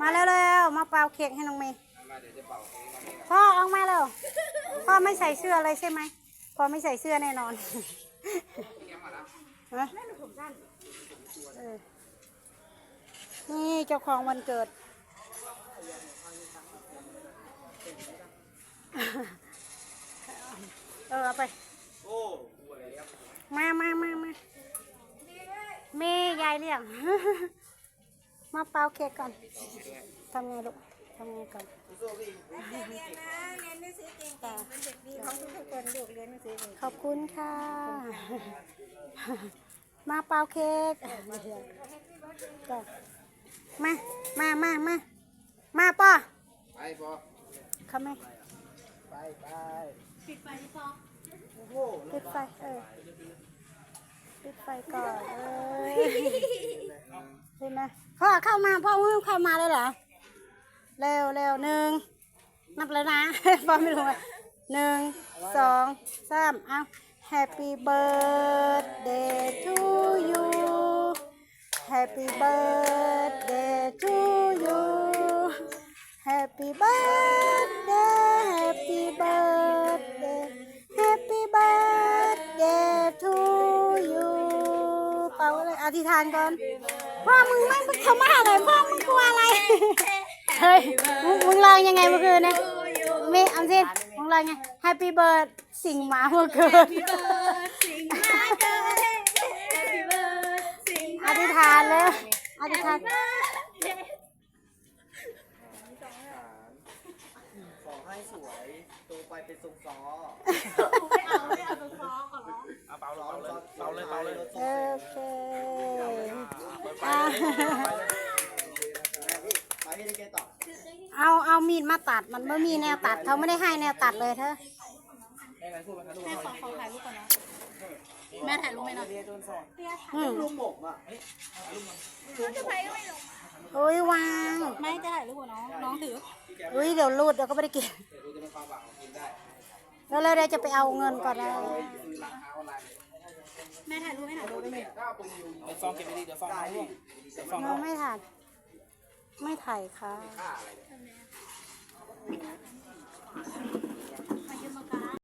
มาเร็วๆมาเป่าเค้กให้น้องเมย์มาเดี๋ยวจะเป่าเองมาเองพ่อออกมาเร็วพ่อไม่ใส่เสื้อเลยใช่ไหมพ่อไม่ใส่เสื้อแน่นอนเงี้ยมาแล้วฮะเออนี่เจ้าของวันเกิด เออเอาไป โอ้กูอะไรเลี้ยง มามามามาแม่ยายเรียก มาเป่าเค้กก่อนทำไงลูกทำไงก่อนเรียนนะเรียนหนังสือเก่งๆเป็นเด็กดีของทุกๆคนลูกเรียนหนังสือเก่งขอบคุณค่ะ มาเป่าเค้กจ้ะมา มามามามาป่อไปพอเข้าไหมไปไปปิดไฟเออ ปิดไฟก่อนเอ้ยเห็นไหมพ่อเข้ามาพ่อเพิ่งเข้ามาเลยเหรอเร็วเร็วหนึ่งนับแล้วนะพ่อไม่รู้ว่าหนึ่งสองสามเอา Happy birthday to you Happy birthday to you Happy birthday Happy birthday ธิษฐานก่อน พ่อมึงไม่เข้ามาเลยพ่อมึงกลัวอะไร เฮ้ย มึงมึงลองยังไงเมื่อคืนนะมีอันสิมึงลองไง Happy bird สิ่งหมาเมื่อคืนอธิษฐานเลยอธิษฐานขอให้สวยโตไปเป็นทรงซอ เอาเป่าเลยเป่าเลยเป่าเลย โอเคอะ ไปพี่ได้ เอาเอามีดมาตัดมันไม่มีแนวตัดเขาไม่ได้ให้แนวตัดเลยเธอให้ใครพูดมาถ่ายรูปแม่ถ่ายรูปไหมเนาะอืมลูกหมกอะโอ้ยวางไม่จะถ่ายรูปกับน้องน้องถืออุ้ยเดี๋ยวรูดเดี๋ยวก็ไม่ได้กินแล้วเราเดี๋ยวจะไปเอาเงินก่อนนะซื้อราคาออนไลน์ แม่ถ่ายรูปให้หน่อยรูปไหมถ้าเป็นยูไอ้ฟองเก็บไปดีเดี๋ยวฟองเอาร่วงเดี๋ยวฟองเราไม่ถ่ายไม่ถ่ายค่ะค่าอะไรเนี่ย